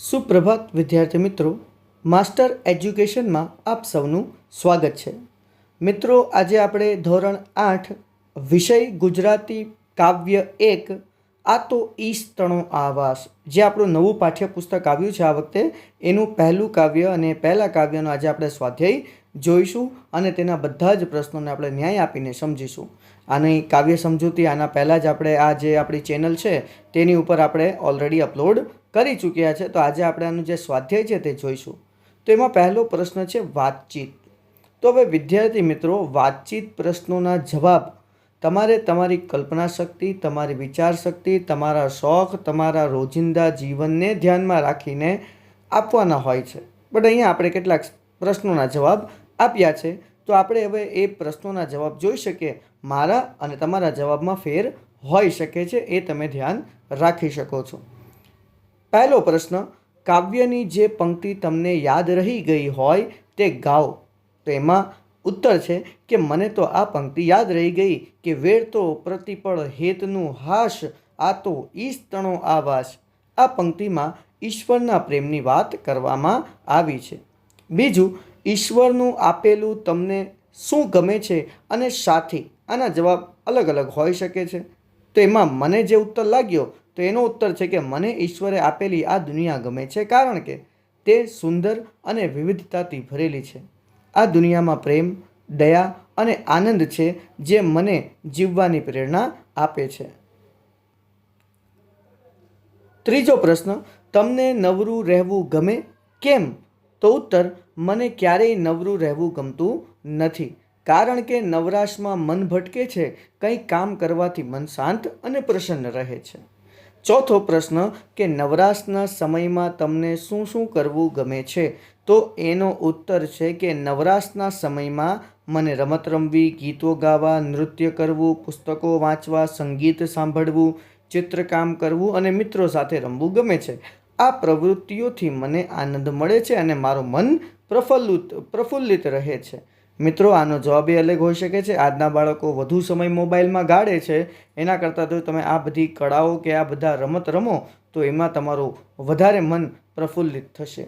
સુપ્રભાત, વિદ્યાર્થી મિત્રો. માસ્ટર એજ્યુકેશનમાં આપ સૌનું સ્વાગત છે. મિત્રો, આજે આપણે ધોરણ આઠ, વિષય ગુજરાતી કાવ્ય એક, આ તો ઈશ તણો આવાસ, જે આપણું નવું પાઠ્યપુસ્તક આવ્યું છે આ વખતે. એનું પહેલું કાવ્ય અને પહેલા કાવ્યનો આજે આપણે સ્વાધ્યાય જોઈશું અને તેના બધા જ પ્રશ્નોને આપણે ન્યાય આપીને સમજીશું. આની કાવ્ય સમજૂતી, આના પહેલાં જ આપણે આ જે આપણી ચેનલ છે, તેની ઉપર આપણે ઓલરેડી અપલોડ કરી ચૂક્યા છે, તો આજે આપણે આનું જે સ્વાધ્યાય છે તે જોઈશું. તો એમાં પહેલો પ્રશ્ન છે વાતચીત. તો હવે વિદ્યાર્થી મિત્રો, વાતચીત પ્રશ્નોના જવાબ. તમારે તમારી કલ્પના શક્તિ તમારી વિચાર શક્તિ તમારા શોખ, તમારા રોજિંદા જીવનને ધ્યાનમાં રાખીને આપવાના હોય છે. બટ અહીંયા આપણે કેટલાક પ્રશ્નોના જવાબ આપ્યા છે. તો આપણે હવે એ પ્રશ્નોના જવાબ જોઈ શકીએ. મારા અને તમારા જવાબમાં ફેર હોઈ શકે છે, એ તમે ધ્યાન રાખી શકો છો. પહેલો પ્રશ્ન, કાવ્યની જે પંક્તિ તમને યાદ રહી ગઈ હોય તે ગાઓ. તો એમાં ઉત્તર છે કે મને તો આ પંક્તિ યાદ રહી ગઈ કે વેર તો પ્રતિપળ હેતનું હાશ, આ તો ઈસ્તણો આવાસ આ પંક્તિમાં ઈશ્વરના પ્રેમની વાત કરવામાં આવી છે. બીજું, ઈશ્વરનું આપેલું તમને શું ગમે છે અને સાથી? આના જવાબ અલગ અલગ હોઈ શકે છે. તો એમાં મને જે ઉત્તર લાગ્યો તો એનો ઉત્તર છે કે મને ઈશ્વરે આપેલી આ દુનિયા ગમે છે કારણ કે તે સુંદર અને વિવિધતાથી ભરેલી છે. આ દુનિયામાં પ્રેમ, દયા અને આનંદ છે જે મને જીવવાની પ્રેરણા આપે છે. ત્રીજો પ્રશ્ન, તમને નવરું રહેવું ગમે? કેમ? તો ઉત્તર, મને ક્યારેય નવરું રહેવું ગમતું નથી કારણ કે નવરાશમાં મન ભટકે છે, કંઈ કામ કરવાથી મન શાંત અને પ્રસન્ન રહે છે. ચોથો પ્રશ્ન કે નવરાશના સમયમાં તમને શું શું કરવું ગમે છે? તો એનો ઉત્તર છે કે નવરાશના સમયમાં મને રમત રમવી, ગીતો ગાવા, નૃત્ય કરવું, પુસ્તકો વાંચવા, સંગીત સાંભળવું, ચિત્રકામ કરવું અને મિત્રો સાથે રમવું ગમે છે. આ પ્રવૃત્તિઓથી મને આનંદ મળે છે અને મારું મન પ્રફુલ્લિત પ્રફુલ્લિત રહે છે. મિત્રો, આનો જવાબ એ અલગ હોઈ શકે છે. આજના બાળકો વધુ સમય મોબાઈલમાં ગાળે છે. એના કરતાં જો તમે આ બધી કળાઓ કે આ બધા રમત રમો, તો એમાં તમારું વધારે મન પ્રફુલ્લિત થશે.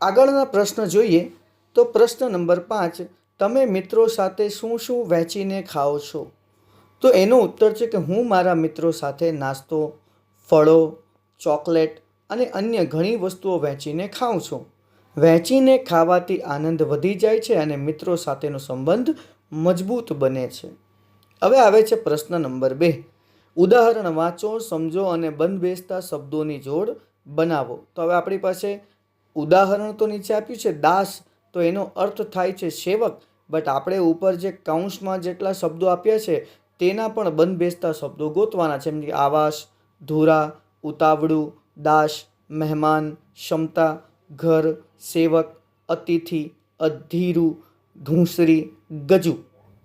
આગળના પ્રશ્ન જોઈએ તો પ્રશ્ન નંબર પાંચ, તમે મિત્રો સાથે શું શું વહેંચીને ખાઓ છો? તો એનો ઉત્તર છે કે હું મારા મિત્રો સાથે નાસ્તો, ફળો, ચોકલેટ અને અન્ય ઘણી વસ્તુઓ વહેંચીને ખાઉં છું. વહેંચીને ખાવાથી આનંદ વધી જાય છે અને મિત્રો સાથેનો સંબંધ મજબૂત બને છે. હવે આવે છે પ્રશ્ન નંબર બે. ઉદાહરણ વાંચો, સમજો અને બંધ બેસતા શબ્દોની જોડ બનાવો. તો હવે આપણી પાસે ઉદાહરણ તો નીચે આપ્યું છે, દાસ. તો એનો અર્થ થાય છે સેવક. બટ આપણે ઉપર જે કૌંસમાં જેટલા શબ્દો આપ્યા છે, તેના પણ બંધ બેસતા શબ્દો ગોતવાના છે. જેમ કે આવાસ, ધુરા, ઉતાવળું, દાસ, મહેમાન, ક્ષમતા ઘર સેવક, અતિથિ, અધીરું, ધૂંસરી, ગજુ.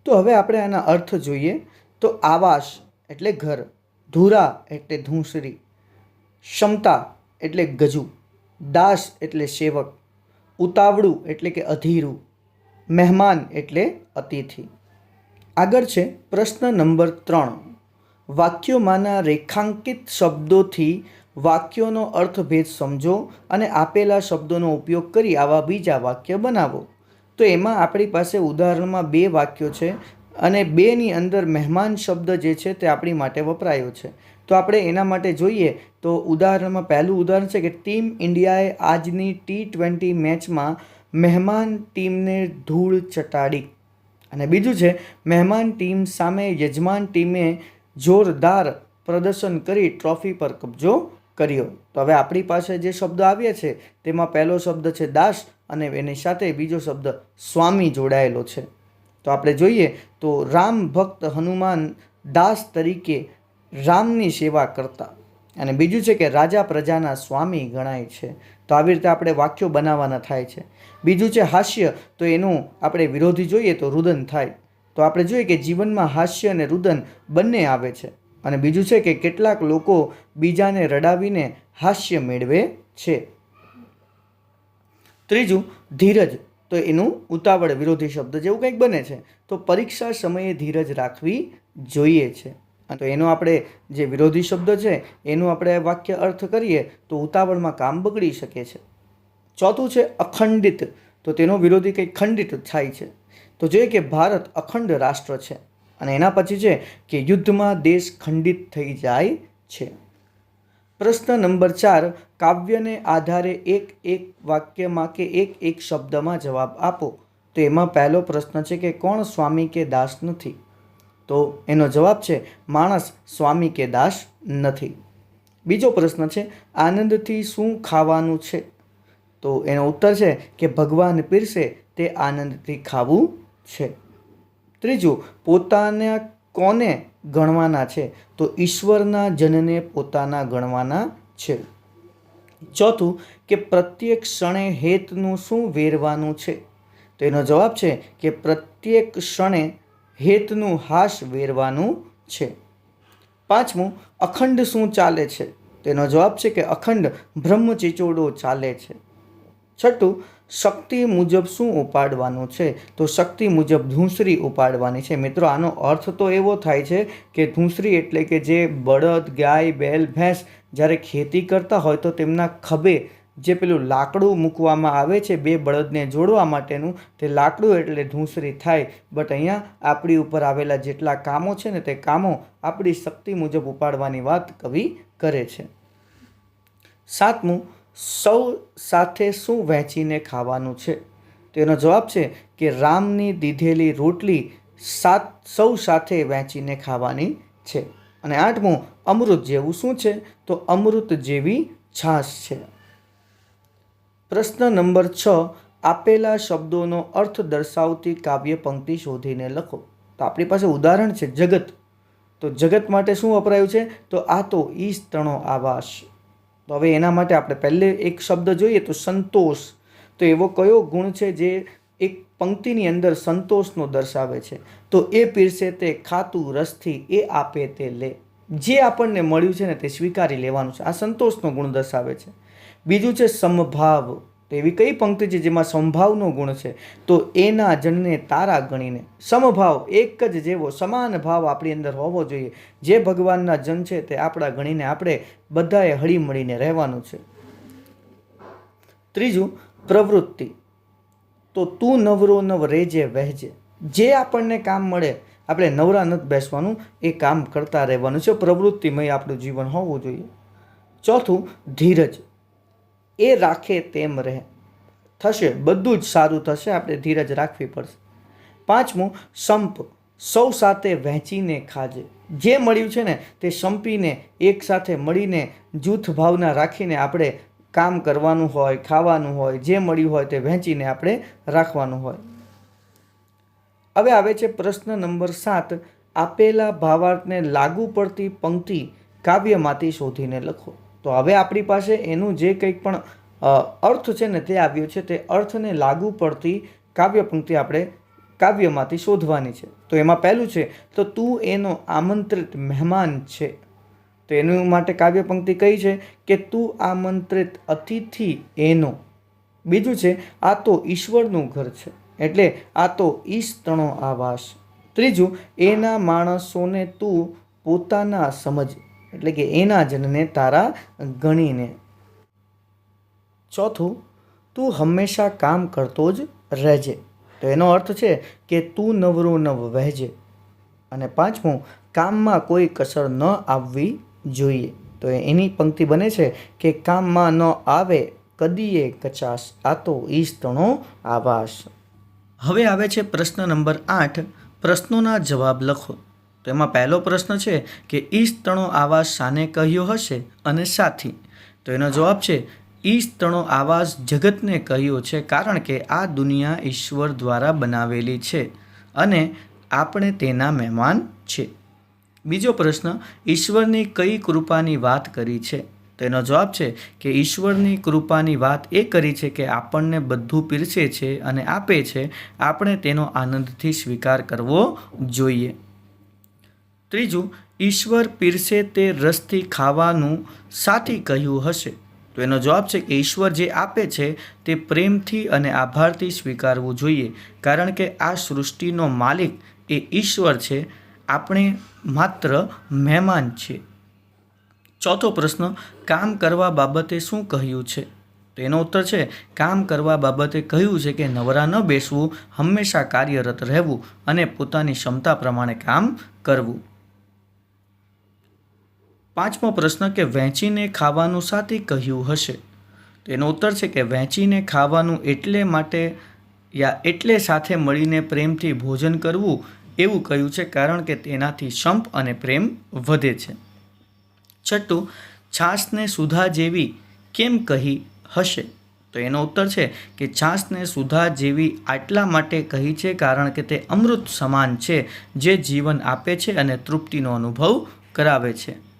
તો હવે આપણે આના અર્થ જોઈએ તો આવાસ એટલે ઘર, ધુરા એટલે ધૂંસરી, ક્ષમતા એટલે ગજુ, દાસ એટલે સેવક, ઉતાવળું એટલે કે અધીરું, મહેમાન એટલે અતિથિ. આગળ છે પ્રશ્ન નંબર ત્રણ. વાક્યોમાંના રેખાંકિત શબ્દોથી વાક્યોનો અર્થભેદ સમજો અને આપેલા શબ્દોનો ઉપયોગ કરી આવા બીજા વાક્ય બનાવો. તો એમાં આપણી પાસે ઉદાહરણમાં બે વાક્યો છે અને બેની અંદર મહેમાન શબ્દ જે છે તે આપણી માટે વપરાયો છે. તો આપણે એના માટે જોઈએ તો ઉદાહરણમાં પહેલું ઉદાહરણ છે કે ટીમ ઇન્ડિયાએ આજની ટી ટ્વેન્ટી મેચમાં મહેમાન ટીમને ધૂળ ચટાડી. અને બીજું છે, મહેમાન ટીમ સામે યજમાન ટીમે જોરદાર પ્રદર્શન કરી ટ્રોફી પર કબજો કર્યો. તો હવે આપણી પાસે જે શબ્દ આવ્યા છે, તેમાં પહેલો શબ્દ છે દાસ અને એની સાથે બીજો શબ્દ સ્વામી જોડાયેલો છે. તો આપણે જોઈએ તો રામ ભક્ત હનુમાન દાસ તરીકે રામની સેવા કરતા. અને બીજું છે કે રાજા પ્રજાના સ્વામી ગણાય છે. તો આવી રીતે આપણે વાક્યો બનાવવાના થાય છે. બીજું છે હાસ્ય, તો એનું આપણે વિરોધી જોઈએ તો રુદન થાય. તો આપણે જોઈએ કે જીવનમાં હાસ્ય અને રુદન બંને આવે છે. અને બીજું છે કે કેટલાક લોકો બીજાને રડાવીને હાસ્ય મેળવે છે. ત્રીજું, ધીરજ. તો એનું ઉતાવળ વિરોધી શબ્દ જેવું કંઈક બને છે. તો પરીક્ષા સમયે ધીરજ રાખવી જોઈએ છે. તો એનો આપણે જે વિરોધી શબ્દ છે, એનું આપણે વાક્ય અર્થ કરીએ તો ઉતાવળમાં કામ બગડી શકે છે. ચોથું છે અખંડિત. તો તેનો વિરોધી કંઈક ખંડિત થાય છે. તો જોઈએ કે ભારત અખંડ રાષ્ટ્ર છે. અને એના પછી છે કે યુદ્ધમાં દેશ ખંડિત થઈ જાય છે. પ્રશ્ન નંબર ચાર, કાવ્યને આધારે એક એક વાક્યમાં કે એક એક શબ્દમાં જવાબ આપો. તો એમાં પહેલો પ્રશ્ન છે કે કોણ સ્વામી કે દાસ નથી? તો એનો જવાબ છે, માણસ સ્વામી કે દાસ નથી. બીજો પ્રશ્ન છે, આનંદથી શું ખાવાનું છે? તો એનો ઉત્તર છે કે ભગવાન પીરસે તે આનંદથી ખાવું છે. ત્રીજું, પોતાના કોને ગણવાના છે? તો ઈશ્વરના જનને પોતાના ગણવાના છે. ચોથું, કે પ્રત્યેક ક્ષણે હેતનું શું વેરવાનું છે? તો એનો જવાબ છે કે પ્રત્યેક ક્ષણે હેતનું હાશ વેરવાનું છે. પાંચમું, અખંડ શું ચાલે છે? તેનો જવાબ છે કે અખંડ બ્રહ્મચિચોડો ચાલે છે. છઠ્ઠું, શક્તિ મુજબ શું ઉપાડવાનું છે? તો શક્તિ મુજબ ધૂંસરી ઉપાડવાની છે. મિત્રો, આનો અર્થ તો એવો થાય છે કે ધૂંસરી એટલે કે જે બળદ, ગાય, બેલ, ભેંસ જ્યારે ખેતી કરતા હોય તો તેમના ખભે જે પેલું લાકડું મૂકવામાં આવે છે બે બળદને જોડવા માટેનું, તે લાકડું એટલે ધૂંસરી થાય. બટ અહીંયા આપણી ઉપર આવેલા જેટલા કામો છે ને તે કામો આપણી શક્તિ મુજબ ઉપાડવાની વાત કવિ કરે છે. સાતમું સૌ સાથે શું વહેંચીને ખાવાનું છે? તેનો જવાબ છે કે રામની દીધેલી રોટલી સાત, સૌ સાથે વહેંચીને ખાવાની છે. અને આઠમું, અમૃત જેવું શું છે? તો અમૃત જેવી છાશ છે. પ્રશ્ન નંબર છ, આપેલા શબ્દોનો અર્થ દર્શાવતી કાવ્ય પંક્તિ શોધીને લખો. તો આપણી પાસે ઉદાહરણ છે જગત. તો જગત માટે શું વપરાયું છે? તો આ તો ઈશ તણો આવાસ. તો હવે એના માટે આપણે પહેલે એક શબ્દ જોઈએ તો સંતોષ. તો એવો કયો ગુણ છે જે એક પંક્તિની અંદર સંતોષનો દર્શાવે છે? તો એ પીરસે તે, ખાતું, રસથી એ આપે તે લે. જે આપણને મળ્યું છે ને તે સ્વીકારી લેવાનું છે. આ સંતોષનો ગુણ દર્શાવે છે. બીજું છે સમભાવ. તો એવી કઈ પંક્તિ છે જેમાં સંભાવનો ગુણ છે? તો એના જણને તારા ગણીને. સમભાવ એક જ જેવો સમાન ભાવ આપણી અંદર હોવો જોઈએ. જે ભગવાનના જન છે તે આપણા ગણીને આપણે બધાએ હળી મળીને રહેવાનું છે. ત્રીજું, પ્રવૃત્તિ. તો તું નવરો નવ રેજે વહેજે. જે આપણને કામ મળે, આપણે નવરા નથી બેસવાનું, એ કામ કરતા રહેવાનું છે. પ્રવૃત્તિમય આપણું જીવન હોવું જોઈએ. ચોથું, ધીરજ. એ રાખે તેમ રહે. થશે, બધું જ સારું થશે, આપણે ધીરજ રાખવી પડશે. પાંચમું, સંપ સૌ સાથે વહેંચીને ખાજે. જે મળ્યું છે ને, તે સંપીને એકસાથે મળીને જૂથ ભાવના રાખીને આપણે કામ કરવાનું હોય, ખાવાનું હોય, જે મળ્યું હોય તે વહેંચીને આપણે રાખવાનું હોય. હવે આવે છે પ્રશ્ન નંબર સાત, આપેલા ભાવાર્થને લાગુ પડતી પંક્તિ કાવ્યમાંથી શોધીને લખો. તો હવે આપણી પાસે એનું જે કંઈક પણ અર્થ છે ને તે આવ્યો છે, તે અર્થને લાગુ પડતી કાવ્ય પંક્તિ આપણે કાવ્યમાંથી શોધવાની છે. તો એમાં પહેલું છે, તો તું એનો આમંત્રિત મહેમાન છે. તો એનું માટે કાવ્ય પંક્તિ કઈ છે કે તું આમંત્રિત અતિથિ એનો. બીજું છે, આ તો ઈશ્વરનું ઘર છે, એટલે આ તો ઈશ્તણો આવાસ. ત્રીજું, એના માણસોને તું પોતાના સમજ એટલે કે એના જનને તારા ગણીને. ચોથું, તું હંમેશા કામ કરતો જ રહેજે. તો એનો અર્થ છે કે તું નવરો નવ વહેજે. અને પાંચમું, કામમાં કોઈ કસર ન આવવી જોઈએ. તો એની પંક્તિ બને છે કે કામમાં ન આવે, કદીએ કચાશ આ તો ઈસ્તણો આવાસ હવે આવે છે પ્રશ્ન નંબર આઠ, પ્રશ્નોના જવાબ લખો. તો એમાં પહેલો પ્રશ્ન છે કે ઈસ્તણો આવાસ શાને કહ્યો હશે અને સાથી તો એનો જવાબ છે ઈસ્તણો આવાસ જગતને કહ્યો છે કારણ કે આ દુનિયા ઈશ્વર દ્વારા બનાવેલી છે અને આપણે તેના મહેમાન છે. બીજો પ્રશ્ન, ઈશ્વરની કઈ કૃપાની વાત કરી છે? તેનો જવાબ છે કે ઈશ્વરની કૃપાની વાત એ કરી છે કે આપણને બધું પીરસે છે અને આપે છે, આપણે તેનો આનંદથી સ્વીકાર કરવો જોઈએ. ત્રીજું, ઈશ્વર પીરસે તે રસથી ખાવાનું સાથી કહ્યું હશે. તો એનો જવાબ છે કે ઈશ્વર જે આપે છે તે પ્રેમથી અને આભારથી સ્વીકારવું જોઈએ. કારણ કે આ સૃષ્ટિનો માલિક એ ઈશ્વર છે. આપણે માત્ર મહેમાન છીએ. ચોથો પ્રશ્ન, કામ કરવા બાબતે શું કહ્યું છે? તો એનો ઉત્તર છે, કામ કરવા બાબતે કહ્યું છે કે નવરા ન બેસવું, હંમેશા કાર્યરત રહેવું અને પોતાની ક્ષમતા પ્રમાણે કામ કરવું. પાંચમો પ્રશ્ન કે વહેંચીને ખાવાનું સાથી કહ્યું હશે? તો ઉત્તર છે કે વહેંચીને ખાવાનું એટલે માટે યા એટલે સાથે મળીને પ્રેમથી ભોજન કરવું એવું કહ્યું છે કારણ કે તેનાથી સંપ અને પ્રેમ વધે છે. છઠ્ઠું, છાશને સુધા જેવી કેમ કહી હશે? તો એનો ઉત્તર છે કે છાશને સુધા જેવી આટલા માટે કહી છે કારણ કે તે અમૃત સમાન છે જે જીવન આપે છે અને તૃપ્તિનો અનુભવ કરાવે છે.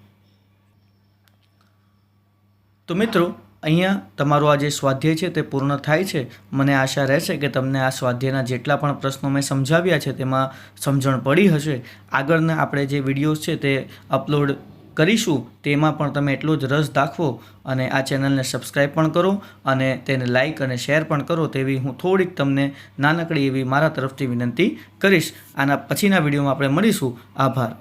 તો મિત્રો, અહીંયા તમારો આ જે સ્વાધ્યાય છે તે પૂર્ણ થાય છે. મને આશા રહેશે કે તમને આ સ્વાધ્યાયના જેટલા પણ પ્રશ્નો મેં સમજાવ્યા છે તેમાં સમજણ પડી હશે. આગળના આપણે જે વિડીયોઝ છે તે અપલોડ કરીશું, તેમાં પણ તમે એટલો જ રસ દાખવો અને આ ચેનલને સબસ્ક્રાઈબ પણ કરો અને તેને લાઇક અને શેર પણ કરો તેવી હું થોડીક તમને નાનકડી એવી મારા તરફથી વિનંતી કરીશ. આના પછીના વિડીયોમાં આપણે મળીશું. આભાર.